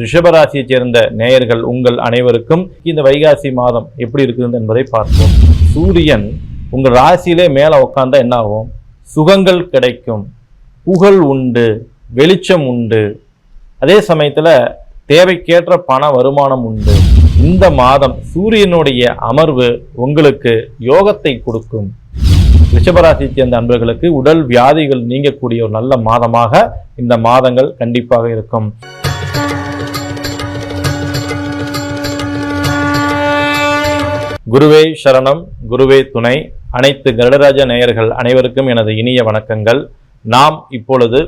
ரிஷபராசியைச் சேர்ந்த நேயர்கள் உங்கள் அனைவருக்கும் இந்த வைகாசி மாதம் எப்படி இருக்குது என்பதை பார்ப்போம். சூரியன் உங்கள் ராசியிலே மேலே உட்காந்தா என்ன ஆகும் சுகங்கள் கிடைக்கும். புகழ் உண்டு வெளிச்சம் உண்டு. அதே சமயத்தில் தேவைக்கேற்ற பண வருமானம் உண்டு. இந்த மாதம் சூரியனுடைய அமர்வு உங்களுக்கு யோகத்தை கொடுக்கும். ரிஷபராசியை சேர்ந்த அன்பர்களுக்கு உடல் வியாதிகள் நீங்கக்கூடிய ஒரு நல்ல மாதமாக இந்த மாதங்கள் கண்டிப்பாக இருக்கும். குருவே சரணம் குருவே துணை. அனைத்து கருடராஜ நேயர்கள் அனைவருக்கும் எனது இனிய வணக்கங்கள். நாம் இப்பொழுது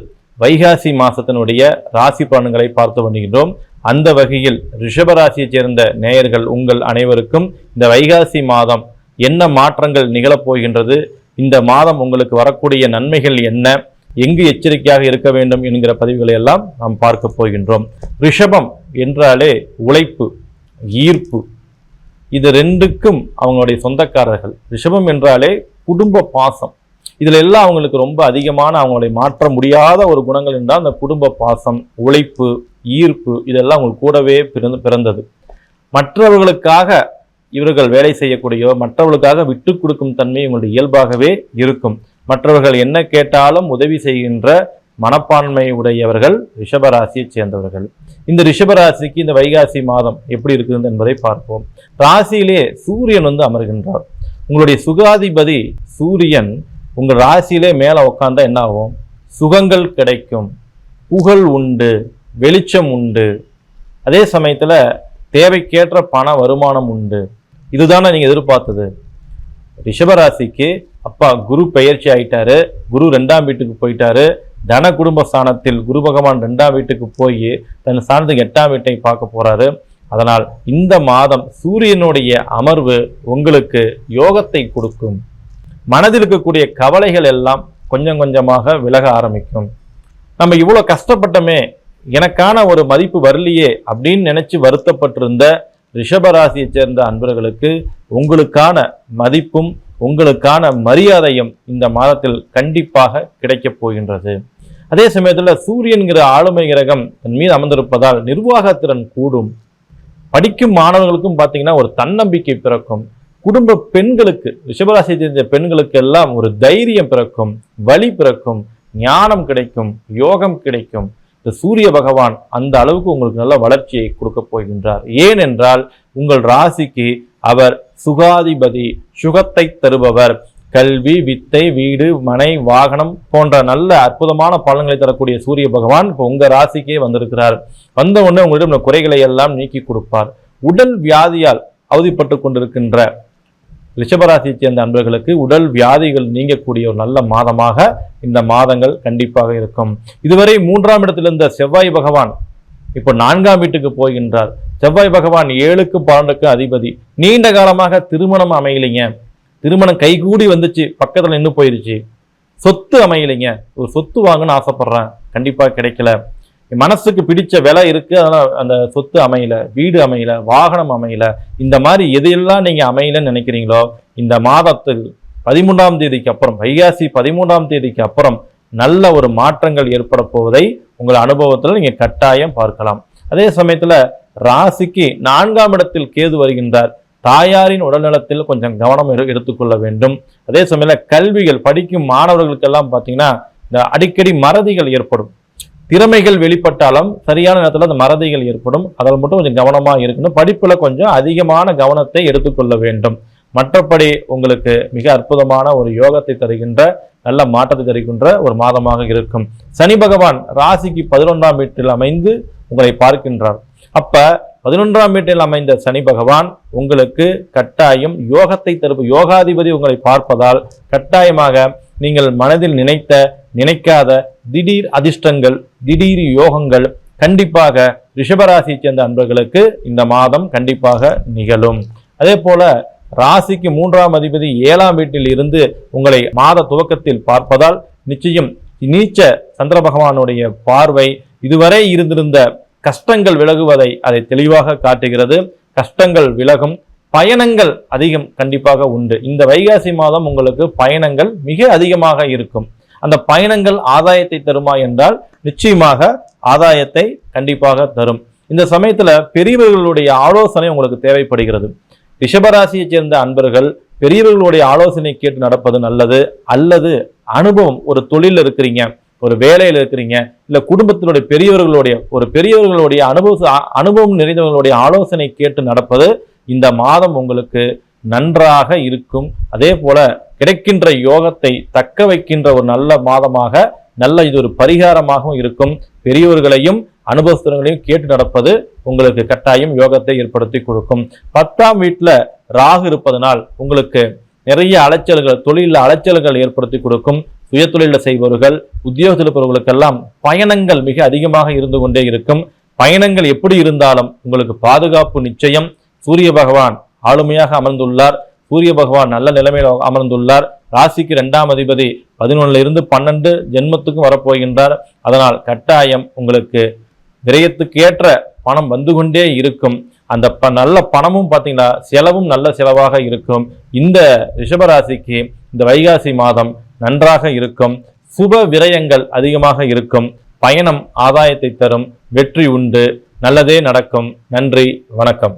வைகாசி மாசத்தினுடைய ராசி பலன்களை பார்த்து வருகின்றோம். அந்த வகையில் ரிஷபராசியைச் சேர்ந்த நேயர்கள் உங்கள் அனைவருக்கும் இந்த வைகாசி மாதம் என்ன மாற்றங்கள் நிகழப் போகின்றது இந்த மாதம் உங்களுக்கு வரக்கூடிய நன்மைகள் என்ன எங்கு எச்சரிக்கையாக இருக்க வேண்டும் என்கிற பதிவுகளை எல்லாம் நாம் பார்க்க போகின்றோம். ரிஷபம் என்றாலே உழைப்பு ஈர்ப்பு. இது ரெண்டுக்கும் அவங்களுடைய சொந்தக்காரர்கள். ரிஷபம் என்றாலே குடும்ப பாசம். இதில் எல்லாம் அவங்களுக்கு ரொம்ப அதிகமான அவங்களுடைய மாற்ற முடியாத ஒரு குணங்கள் என்றால் அந்த குடும்ப பாசம் உழைப்பு ஈர்ப்பு இதெல்லாம் அவங்களுக்கு கூடவே பிறந்து பிறந்தது. மற்றவர்களுக்காக இவர்கள் வேலை செய்யக்கூடிய மற்றவர்களுக்காக விட்டு கொடுக்கும் தன்மை இவங்களுடைய இயல்பாகவே இருக்கும். மற்றவர்கள் என்ன கேட்டாலும் உதவி செய்கின்ற மனப்பான்மை உடையவர்கள் ரிஷபராசியைச் சேர்ந்தவர்கள். இந்த ரிஷபராசிக்கு இந்த வைகாசி மாதம் எப்படி இருக்குது என்பதை பார்ப்போம். ராசியிலே சூரியன் வந்து அமர்கின்றார். உங்களுடைய சுகாதிபதி சூரியன் உங்கள் ராசியிலே மேலே உட்காந்தா என்ன ஆகும் சுகங்கள் கிடைக்கும். புகழ் உண்டு வெளிச்சம் உண்டு. அதே சமயத்தில் தேவைக்கேற்ற பண வருமானம் உண்டு. இதுதானே நீங்கள் எதிர்பார்த்தது. ரிஷபராசிக்கு அப்பா குரு பெயர்ச்சி ஆயிட்டாரு. குரு ரெண்டாம் வீட்டுக்கு போயிட்டாரு. தன குடும்ப ஸ்தானத்தில் குரு பகவான் ரெண்டாம் வீட்டுக்கு போய் தன் ஸ்தானத்துக்கு எட்டாம் வீட்டை பார்க்க போறாரு. அதனால் இந்த மாதம் சூரியனுடைய அமர்வு உங்களுக்கு யோகத்தை கொடுக்கும். மனதில் இருக்கக்கூடிய கவலைகள் எல்லாம் கொஞ்சம் கொஞ்சமாக விலக ஆரம்பிக்கும். நம்ம இவ்வளோ கஷ்டப்பட்டோமே எனக்கான ஒரு மதிப்பு வரலையே அப்படின்னு நினைச்சு வருத்தப்பட்டிருந்த ரிஷபராசியைச் சேர்ந்த அன்பர்களுக்கு உங்களுக்கான மதிப்பும் உங்களுக்கான மரியாதையும் இந்த மாதத்தில் கண்டிப்பாக கிடைக்கப் போகின்றது. அதே சமயத்தில் சூரியன்கிற ஆளுமை கிரகம் தன் மீது அமர்ந்திருப்பதால் நிர்வாகத்திறன் கூடும். படிக்கும் மாணவர்களுக்கும் பார்த்தீங்கன்னா ஒரு தன்னம்பிக்கை பிறக்கும். குடும்ப பெண்களுக்கு ரிஷபராசி சேர்ந்த பெண்களுக்கு எல்லாம் ஒரு தைரியம் பிறக்கும் வழி பிறக்கும் ஞானம் கிடைக்கும் யோகம் கிடைக்கும். இந்த சூரிய பகவான் அந்த அளவுக்கு உங்களுக்கு நல்ல வளர்ச்சியை கொடுக்க போகின்றார். ஏனென்றால் உங்கள் ராசிக்கு அவர் சுகாதிபதி சுகத்தை தருபவர். கல்வி வித்தை வீடு மனை வாகனம் போன்ற நல்ல அற்புதமான பலன்களை தரக்கூடிய சூரிய பகவான் இப்போ உங்கள் ராசிக்கே வந்திருக்கிறார். வந்த உடனே உங்களிடம் உள்ள குறைகளை எல்லாம் நீக்கி கொடுப்பார். உடல் வியாதியால் அவதிப்பட்டு கொண்டிருக்கின்ற ரிஷபராசியைச் சேர்ந்த அன்பர்களுக்கு உடல் வியாதிகள் நீங்கக்கூடிய ஒரு நல்ல மாதமாக இந்த மாதங்கள் கண்டிப்பாக இருக்கும். இதுவரை மூன்றாம் இடத்தில் இருந்த செவ்வாய் பகவான் இப்போ நான்காம் வீட்டுக்கு போகின்றார். செவ்வாய் பகவான் ஏழுக்கு பன்னெண்டுக்கு அதிபதி. நீண்ட காலமாக திருமணம் அமையலைங்க. திருமணம் கைகூடி வந்துச்சு. பக்கத்தில் நின்று போயிருச்சு. சொத்து அமையலைங்க. ஒரு சொத்து வாங்கன்னு ஆசைப்படுறேன். கண்டிப்பாக கிடைக்கல. மனசுக்கு பிடிச்ச விலை இருக்கு. அதனால் அந்த சொத்து அமையல. வீடு அமையல. வாகனம் அமையல. இந்த மாதிரி எதையெல்லாம் நீங்கள் அமையலன்னு நினைக்கிறீங்களோ இந்த மாதத்தில் பதிமூன்றாம் தேதிக்கு அப்புறம் வைகாசி பதிமூன்றாம் தேதிக்கு அப்புறம் நல்ல ஒரு மாற்றங்கள் ஏற்பட போவதை உங்கள் அனுபவத்தில் நீங்கள் கட்டாயம் பார்க்கலாம். அதே சமயத்தில் ராசிக்கு நான்காம் இடத்தில் கேது வருகின்றார். தாயாரின் உடல்நலத்தில் கொஞ்சம் கவனம் எடுத்துக்கொள்ள வேண்டும். அதே சமயத்தில் கல்விகள் படிக்கும் மாணவர்களுக்கெல்லாம் பார்த்தீங்கன்னா இந்த அடிக்கடி மறதிகள் ஏற்படும். திறமைகள் வெளிப்பட்டாலும் சரியான நேரத்தில் அந்த மறதிகள் ஏற்படும். அதில் மட்டும் கொஞ்சம் கவனமாக இருக்கணும். படிப்பில் கொஞ்சம் அதிகமான கவனத்தை எடுத்துக்கொள்ள வேண்டும். மற்றபடி உங்களுக்கு மிக அற்புதமான ஒரு யோகத்தை தருகின்ற நல்ல மாற்றத்தை தருகின்ற ஒரு மாதமாக இருக்கும். சனி பகவான் ராசிக்கு பதினொன்றாம் வீட்டில் அமைந்து உங்களை பார்க்கின்றார். அப்ப பதினொன்றாம் வீட்டில் அமைந்த சனி பகவான் உங்களுக்கு கட்டாயம் யோகத்தை தருப்பு யோகாதிபதி உங்களை பார்ப்பதால் கட்டாயமாக நீங்கள் மனதில் நினைத்த நினைக்காத திடீர் அதிர்ஷ்டங்கள் திடீர் யோகங்கள் கண்டிப்பாக ரிஷபராசியை சேர்ந்த அன்பர்களுக்கு இந்த மாதம் கண்டிப்பாக நிகழும். அதே போல ராசிக்கு மூன்றாம் அதிபதி ஏழாம் வீட்டில் இருந்து உங்களை மாத துவக்கத்தில் பார்ப்பதால் நிச்சயம் நீச்ச சந்திர பகவானுடைய பார்வை இதுவரை இருந்திருந்த கஷ்டங்கள் விலகுவதை அதை தெளிவாக காட்டுகிறது. கஷ்டங்கள் விலகும். பயணங்கள் அதிகம் கண்டிப்பாக உண்டு. இந்த வைகாசி மாதம் உங்களுக்கு பயணங்கள் மிக அதிகமாக இருக்கும். அந்த பயணங்கள் ஆதாயத்தை தருமா என்றால் நிச்சயமாக ஆதாயத்தை கண்டிப்பாக தரும். இந்த சமயத்தில் பெரியவர்களுடைய ஆலோசனை உங்களுக்கு தேவைப்படுகிறது. ரிஷபராசியைச் சேர்ந்த அன்பர்கள் பெரியவர்களுடைய ஆலோசனை கேட்டு நடப்பது நல்லது. அல்லது அனுபவம் ஒரு தொழில் இருக்கிறீங்க. ஒரு வேலையில் இருக்கிறீங்க இல்லை குடும்பத்தினுடைய பெரியவர்களுடைய ஒரு பெரியவர்களுடைய அனுபவ அனுபவம் நிறைந்தவர்களுடைய ஆலோசனை கேட்டு நடப்பது இந்த மாதம் உங்களுக்கு நன்றாக இருக்கும். அதே போல கிடைக்கின்ற யோகத்தை தக்க வைக்கின்ற ஒரு நல்ல மாதமாக நல்ல இது ஒரு பரிகாரமாகவும் இருக்கும். பெரியவர்களையும் அனுபவஸ்தர்களையும் கேட்டு நடப்பது உங்களுக்கு கட்டாயம் யோகத்தை ஏற்படுத்தி கொடுக்கும். பத்தாம் வீட்டில் ராகு இருப்பதனால் உங்களுக்கு நிறைய அலைச்சல்கள் தொழிலில் அலைச்சல்கள் ஏற்படுத்தி கொடுக்கும் சுயதொழில செய்பவர்கள் உத்தியோகத்தில் இருப்பவர்களுக்கெல்லாம் பயணங்கள் மிக அதிகமாக இருந்து கொண்டே இருக்கும். பயணங்கள் எப்படி இருந்தாலும் உங்களுக்கு பாதுகாப்பு நிச்சயம். சூரிய பகவான் ஆளுமையாக அமர்ந்துள்ளார். சூரிய பகவான் நல்ல நிலைமையில் அமர்ந்துள்ளார். ராசிக்கு ரெண்டாம் அதிபதி பதினொன்னுல இருந்து பன்னெண்டு ஜென்மத்துக்கும் வரப்போகின்றார். அதனால் கட்டாயம் உங்களுக்கு விரயத்துக்கேற்ற பணம் வந்து கொண்டே இருக்கும். அந்த ப நல்ல பணமும் பார்த்தீங்கன்னா செலவும் நல்ல செலவாக இருக்கும். இந்த ரிஷபராசிக்கு இந்த வைகாசி மாதம் நன்றாக இருக்கும். சுப விரயங்கள் அதிகமாக இருக்கும். பயணம் ஆதாயத்தை தரும். வெற்றி உண்டு. நல்லதே நடக்கும். நன்றி. வணக்கம்.